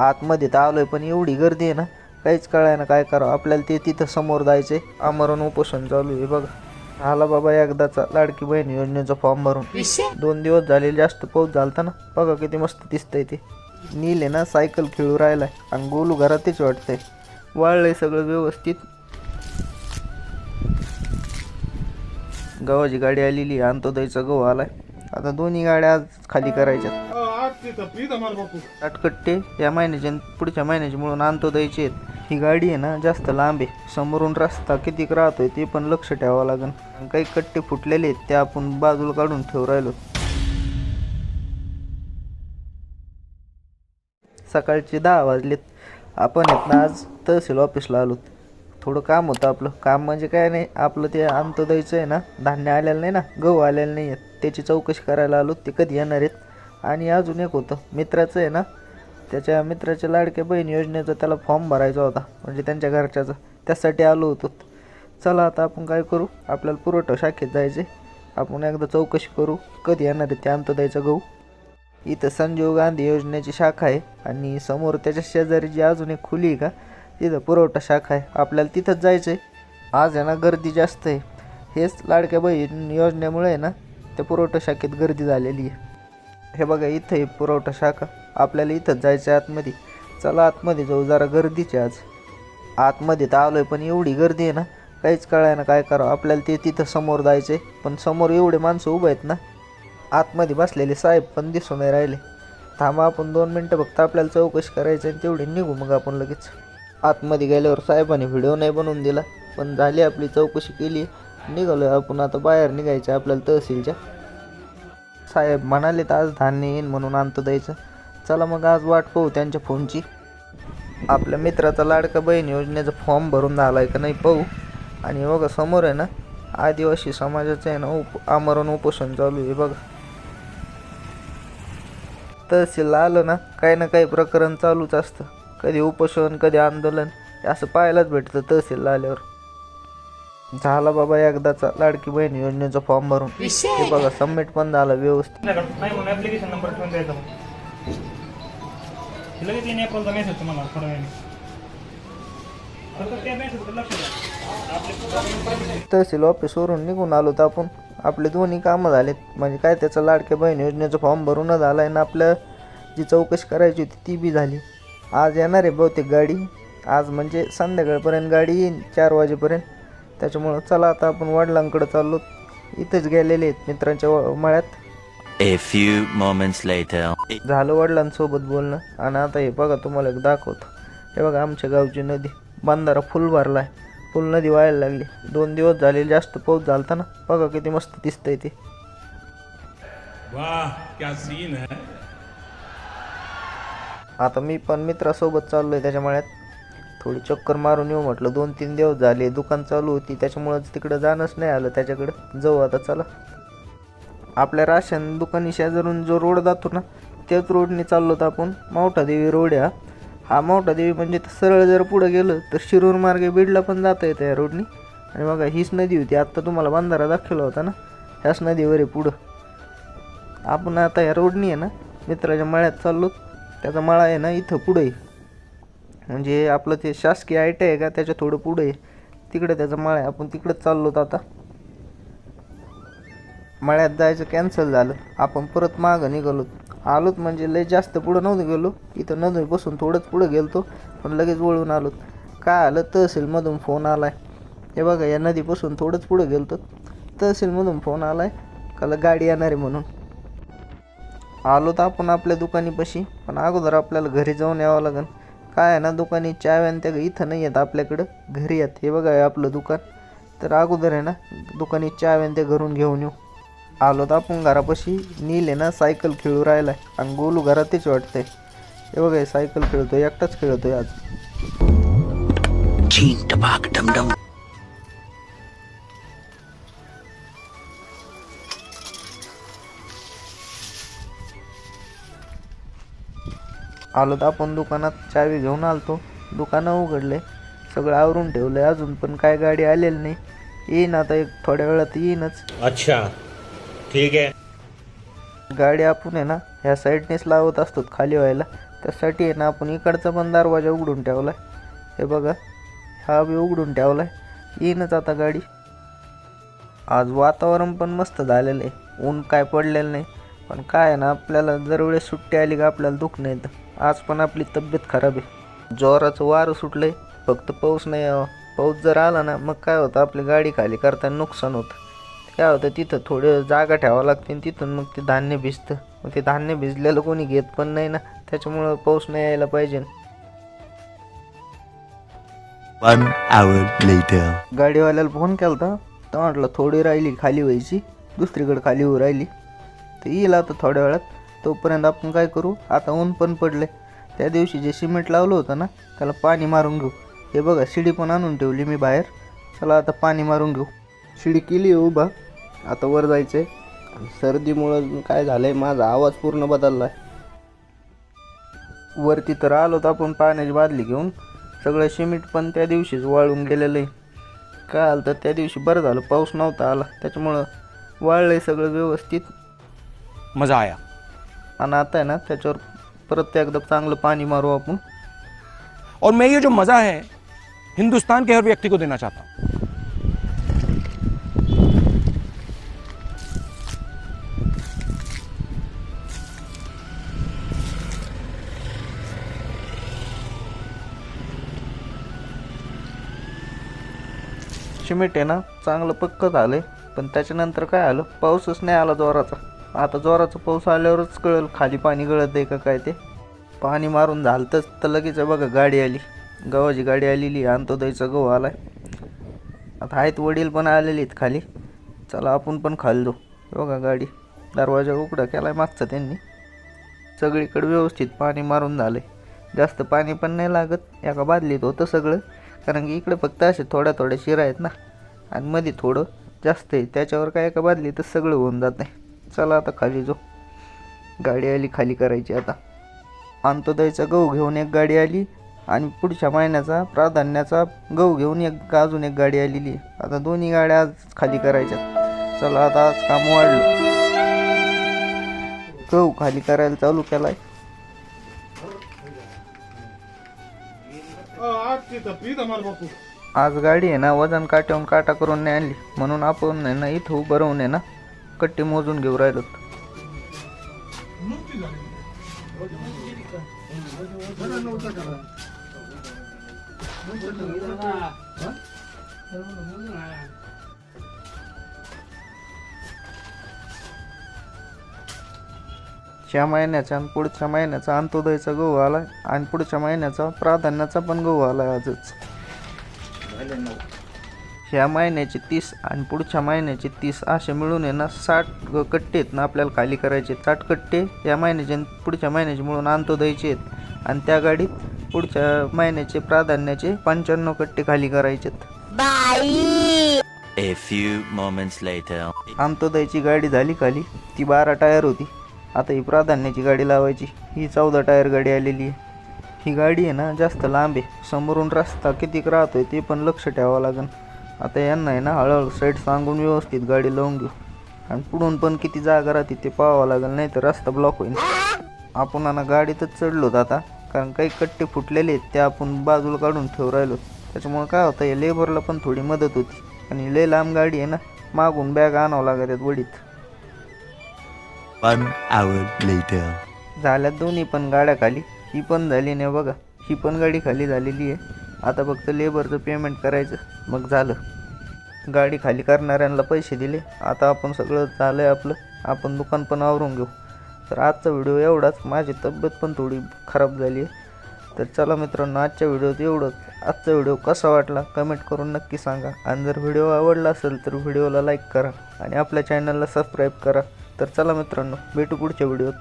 आतमध्ये तर आलोय पण एवढी गर्दी आहे ना काहीच कळाय ना काय करावं? आपल्याला ते तिथं समोर जायचंय. आमरण उपोषण चालू आहे बघा. आला बाबा एकदाचा लाडकी बहीण योजनेचा फॉर्म भरून. दोन दिवस झाले जास्त पाऊस झालता ना. बघा किती मस्त दिसतंय ते. नील आहे ना सायकल खेळू राहिलाय. आणि गोलू घरातच वाटतंय. वाळलंय सगळं व्यवस्थित. गव्हाची गाडी आलेली आहे, आणतो द्यायचा गहू आलाय. आता दोन्ही गाड्या आज खाली करायच्यात. अटकट्टे या महिन्याचे पुढच्या महिन्याचे मिळून आणतो द्यायचे आहेत. ही गाडी आहे ना जास्त लांब आहे. समोरून रस्ता किती राहतोय ते पण लक्ष ठेवावं लागेल काही कट्टे फुटलेले आहेत ते आपण बाजूला काढून ठेवू राहिलो. सकाळचे दहा वाजलेत. आपण आहेत ना आज तहसील ऑफिसला आलो. थोडं काम होतं आपलं. काम म्हणजे काय नाही आपलं ते आणतो द्यायचं आहे ना. धान्य आलेलं नाही ना गहू आलेलं नाही आहेत. त्याची चौकशी करायला आलो. ते कधी येणार आहेत? आणि अजून एक होतं. मित्राचं आहे ना? त्याच्या मित्राच्या लाडक्या बहीण योजनेचा त्याला फॉर्म भरायचा होता. म्हणजे त्यांच्या घरच्याचा. त्यासाठी आलो होतो. चला आता आपण काय करू? आपल्याला पुरवठा शाखेत जायचे आपण एकदा चौकशी करू. कधी येणार आहे ते आणतो द्यायचा गहू? इथं संजीव गांधी योजनेची शाखा आहे. आणि समोर त्याच्या शेजारी जी अजून एक खुली आहे का? तिथं पुरवठा शाखा आहे. आपल्याला तिथंच जायचं आहे आज आहे ना गर्दी जास्त आहे. हेच लाडक्या बहीण योजनेमुळे आहे ना त्या पुरवठा शाखेत गर्दी झालेली आहे. हे बघा इथं आहे पुरवठा शाखा. आपल्याला इथंच जायचं आहे आतमध्ये. चला आतमध्ये जाऊ जरा गर्दीची आज. आतमध्ये तर आलो आहे पण एवढी गर्दी आहे ना काहीच कळाय ना काय करावं? आपल्याला ते तिथं समोर जायचं आहे पण समोर एवढे माणसं उभं आहेत ना आतमध्ये बसलेले साहेब पण दिसून नाही राहिले. थांबा आपण दोन मिनटं फक्त आपल्याला चौकशी करायची आणि तेवढी निघू मग आपण लगेच. आतमध्ये गेल्यावर साहेबांनी व्हिडिओ नाही बनवून दिला पण झाली आपली चौकशी केली. निघालो आपण आता बाहेर निघायचं आपल्याला तहसीलच्या. साहेब म्हणाले तर आज धान्य येईन म्हणून आणतो द्यायचं. चला मग आज वाट पाहू त्यांच्या फोनची. आपल्या मित्राचा लाडका बहीण योजनेचा फॉर्म भरून झाला आहे का नाही पाहू. आणि बघा समोर आहे ना आदिवासी समाजाचं आहे ना उप आमरण उपोषण चालू आहे बघा. तहसीलला आलं ना काही ना काही प्रकरण चालूच असतं. कधी उपोषण कधी आंदोलन असं पाहायलाच भेटतं तहसीलला आल्यावर. झाला बाबा एकदाचा. लाडकी बहीण योजनेचा फॉर्म भरून. हे बघा सबमिट पण झाला व्यवस्थित. नाही म्हणून ऍप्लिकेशन नंबर ठेवून द्यायचा मग. हे लगेच येईन एप्रिलचा मेसेज तुम्हाला थोड्या वेळाने फक्त त्या मेसेज लक्ष द्या. आपले तहसील ऑफिसवरून निघून आलो तर आपण. आपले दोन्ही कामं झालेत. म्हणजे काय त्याचा लाडक्या बहीण योजनेचा फॉर्म भरून झाला आहे ना आपल्या जी चौकशी करायची होती ती बी झाली. आज येणार आहे बहुतेक गाडी. आज म्हणजे संध्याकाळपर्यंत गाडी येईन चार वाजेपर्यंत. त्याच्यामुळं चला आता आपण वडिलांकडे चाललो. इथंच गेलेले आहेत मित्रांच्या मळ्यात. A few moments later. झालं वडिलांसोबत बोलणं. आणि आता हे बघा तुम्हाला एक दाखवतो. हे बघा आमच्या गावची नदी. बांधारा फुल भरला आहे फुल नदी व्हायला लागली. दोन दिवस झाले जास्त पाऊस झालता ना. बघा किती मस्त दिसतंय ते. वाह क्या सीन है. आता मी पण मित्रासोबत चाललो आहे त्याच्या मळ्यात. थोडी चक्कर मारून येऊ म्हटलं. दोन तीन दिवस झाले दुकान चालू होती त्याच्यामुळं तिकडं जाणंच नाही आलं. त्याच्याकडं जाऊ आता चला. आपल्या राशन दुकानी शेजारून जो रोड जातो ना त्याच रोडने चाललो तर आपण मावठा देवी रोड आहे हा. हा मावठा देवी म्हणजे सरळ जर पुढं गेलं तर शिरूर मार्गे बीडला पण जाता येतं या रोडनी. आणि बघा हीच नदी होती. आत्ता तुम्हाला बांधारा दाखवला होता ना ह्याच नदीवर आहे पुढं. आपण आता या रोडनी आहे ना मित्राच्या मळ्यात चाललो. त्याचा मळा आहे ना इथं पुढे म्हणजे आपलं ते शासकीय आय टी आहे का त्याच्या थोडं पुढं आहे. तिकडे त्याचा मळा आहे आपण तिकडंच चाललो आता. मळ्यात जायचं कॅन्सल झालं. आपण परत मागं निघालो आलोत म्हणजे लय जास्त पुढं नव्हतं गेलो. इथं नदी बसून थोडंच पुढं गेलतो पण लगेच वळून आलोत. काय आलं? तहसीलमधून फोन आलाय. हे बघा या नदीपासून थोडंच पुढं गेलतो. तहसीलमधून फोन आलाय. का गाडी येणार आहे म्हणून. आलो तर आपण आपल्या दुकानीपाशी पण अगोदर आपल्याला घरी जाऊन यावं लागेल. काय आहे ना दुकानी चाव्यान त्या इथं नाही आहेत आपल्याकडं घरी आहेत. हे बघा आपलं दुकान. तर अगोदर आहे ना दुकानी चाव्यान ते घरून घेऊन येऊ. आलो तर आपण घरापाशी नीले ना सायकल खेळू राहिलाय. आणि गोलू घरातच वाटतंय. हे बघा सायकल खेळतोय एकटाच खेळतोय आज. आलो तर आपण दुकानात चावी घेऊन आलतो. दुकानं उघडले. सगळं आवरून ठेवलंय अजून पण काय गाडी आलेली नाही. येईन आता एक थोड्या वेळात येईनच. अच्छा. ठीक है गाडी आपण आहे ना ह्या साईडनेच लावत असतो खाली व्हायला. त्यासाठी आहे ना आपण इकडचा पण दरवाजा उघडून ठेवला आहे हे बघा हा बी उघडून ठेवला आहे येईनच आता गाडी. आज वातावरण पण मस्त झालेलं आहे. ऊन काय पडलेलं नाही. पण काय आहे ना आपल्याला जर वेळेस सुट्टी आली का आपल्याला दुखणं येतं आज पण आपली तब्येत खराब आहे. जोराचं वारं सुटलं आहे फक्त पाऊस नाही यावा पाऊस जर आला ना मग काय होतं? आपली गाडी खाली करताना नुकसान होतं. काय होतं? तिथं थोडं जागा ठेवावं लागते आणि तिथून मग ते धान्य भिजतं. मग ते धान्य भिजलेलं कोणी घेत पण नाही ना. त्याच्यामुळं पाऊस नाही यायला पाहिजे. गाडीवाल्याला फोन केला होता तर म्हटलं थोडी राहिली खाली व्हायची. दुसरीकडे खाली होऊ राहिली. तर येईल आता थोड्या वेळात. तोपर्यंत आपण काय करू? आता ऊन पण पडले त्या दिवशी जे सिमेंट लावलं होतं ना त्याला पाणी मारून घेऊ. हे बघा शिडी पण आणून ठेवली मी बाहेर. चला आता पाणी मारून घेऊ. शिडी केली आहे उभा. आता वर जायचं आहे सर्दीमुळं काय झालं आहे माझा आवाज पूर्ण बदलला आहे वरती तर आलो तर आपण पाण्याची बादली घेऊन. सगळं सिमेंट पण त्या दिवशीच वाळून गेलेलं आहे काय आलं तर त्या दिवशी बरं झालं पाऊस नव्हता आला. त्याच्यामुळं वाळलं आहे सगळं व्यवस्थित. मज़ा आया. आणि आता आहे ना त्याच्यावर परत एकदा चांगलं पाणी मारू आपण. और मैं ये जो मज़ा है हिंदुस्तान के हर व्यक्ति को देना चाहता हूँ। सिमेंट आहे ना चांगलं पक्क झालं आहे पण त्याच्यानंतर काय आलं? पाऊसच नाही आला जोराचा. आता जोराचा पाऊस आल्यावरच कळेल खाली पाणी गळत आहे का काय ते. पाणी मारून झालतंच तर लगेच बघा गाडी आली. गव्हाची गाडी आलेली अंतोदयचा गहू आलाय. आता आहेत वडील पण आलेले आहेत खाली. चला आपण पण खाली जाऊ. बघा गाडी. दरवाजा उघडा आहे मागचा त्यांनी. सगळीकडे व्यवस्थित पाणी मारून झालं आहे जास्त पाणी पण नाही लागत. एका बादलीत होतं सगळं. कारण की इकडे फक्त असे थोड्या थोड्या शिरा आहेत ना. आणि मध्ये थोडं जास्त आहे. त्याच्यावर काय एका बादलीतच सगळं होऊन जात नाही. चला आता खाली जाऊ. गाडी आली खाली करायची आता. द्यायचा गहू घेऊन एक गाडी आली आणि पुढच्या महिन्याचा प्राधान्याचा गहू घेऊन एक अजून एक गाडी आलेली आता दोन्ही गाड्या आज खाली करायच्या चला आता आज काम वाढलं. गहू खाली करायला चालू केलाय. आज गाडी आहे ना वजन काट्यावून काटा करून नाही आणली. म्हणून आपण ना इथं उभं राहून आहे ना कट्टी मोजून घेऊ राहिलो ह्या महिन्याचा आणि पुढच्या महिन्याचा अंत्योदयचा गहू आला आणि पुढच्या महिन्याचा प्राधान्याचा पण गहू आला आजच. ह्या महिन्याचे तीस आणि पुढच्या महिन्याचे तीस असे मिळून आहे ना साठ ग- कट्टे आहेत ना आपल्याला खाली करायचे साठ कट्टे या महिन्याचे पुढच्या महिन्याचे मिळून अंत्योदयचे आहेत. आणि त्या गाडीत पुढच्या महिन्याचे प्राधान्याचे पंच्याण्णव कट्टे खाली करायचे आहेत. अंत्योदयची गाडी झाली खाली. ती बारा टायर होती. आता ही प्राधान्याची गाडी लावायची. ही चौदा टायर गाडी आलेली आहे. ही गाडी आहे ना जास्त लांब आहे. समोरून रस्ता कितीक राहतोय ते पण लक्ष ठेवावं लागेल. आता यांना आहे ना हळूहळू साईड सांगून व्यवस्थित गाडी लावून घेऊ. आणि पुढून पण किती जागा राहते ते पाहावं लागेल नाही तर रस्ता ब्लॉक होईल. आपण ना गाडीतच चढलो आता कारण काही कट्टे फुटलेले आहेत ते आपण बाजूला काढून ठेवू राहिलो. त्याच्यामुळे काय होतं या लेबरला पण थोडी मदत होती. आणि लय लांब गाडी आहे ना मागून बॅग आणावं लागत आहेत वडीत. झाल्यात दोन्ही पण गाड्या खाली ही पण झाली नाही बघा. ही पण गाडी खाली झालेली आहे. आता फक्त लेबरचं पेमेंट करायचं. मग झालं. गाडी खाली करणाऱ्यांना पैसे दिले. आता आपण सगळं झालं आहे आपलं. आपण दुकान पण आवरून घेऊ. तर आजचा व्हिडिओ एवढाच. माझी तब्येत पण थोडी खराब झाली आहे तर चला मित्रांनो आजच्या व्हिडिओत एवढंच. आजचा व्हिडिओ कसा वाटला कमेंट करून नक्की सांगा. आणि जर व्हिडिओ आवडला असेल तर व्हिडिओला लाईक करा आणि आपल्या चॅनलला सबस्क्राईब करा. तर चला मित्रांनो भेटू पुढच्या व्हिडिओत.